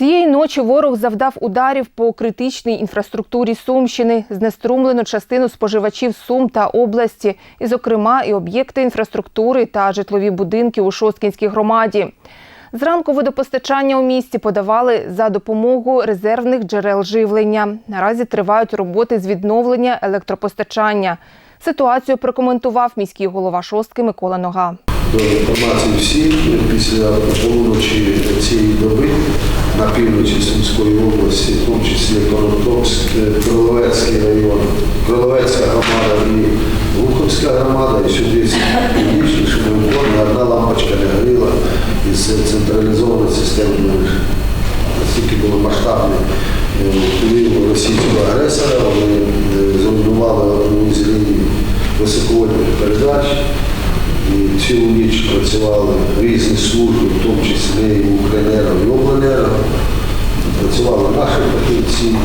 Цієї ночі ворог завдав ударів по критичній інфраструктурі Сумщини, знеструмлено частину споживачів Сум та області, і, зокрема, і об'єкти інфраструктури та житлові будинки у Шосткінській громаді. Зранку водопостачання у місті подавали за допомогою резервних джерел живлення. Наразі тривають роботи з відновлення електропостачання. Ситуацію прокоментував міський голова Шостки Микола Нога. До інформації всіх після полуночі цієї доби на півночі Сумської області, в тому числі Коротовськ, Кроловецький район, Кроловецька громада і Глуховська громада, і сюди ми входимо, одна лампочка не горіла із централізованої системи мереж. Наскільки було масштабне е, російського агресора, вони е, зруйнували одну з ліній високовольтних передач. І цілу ніч працювали різні служби, в тому числі і Укренерго, і Обленерго. Працювали наші фахівці,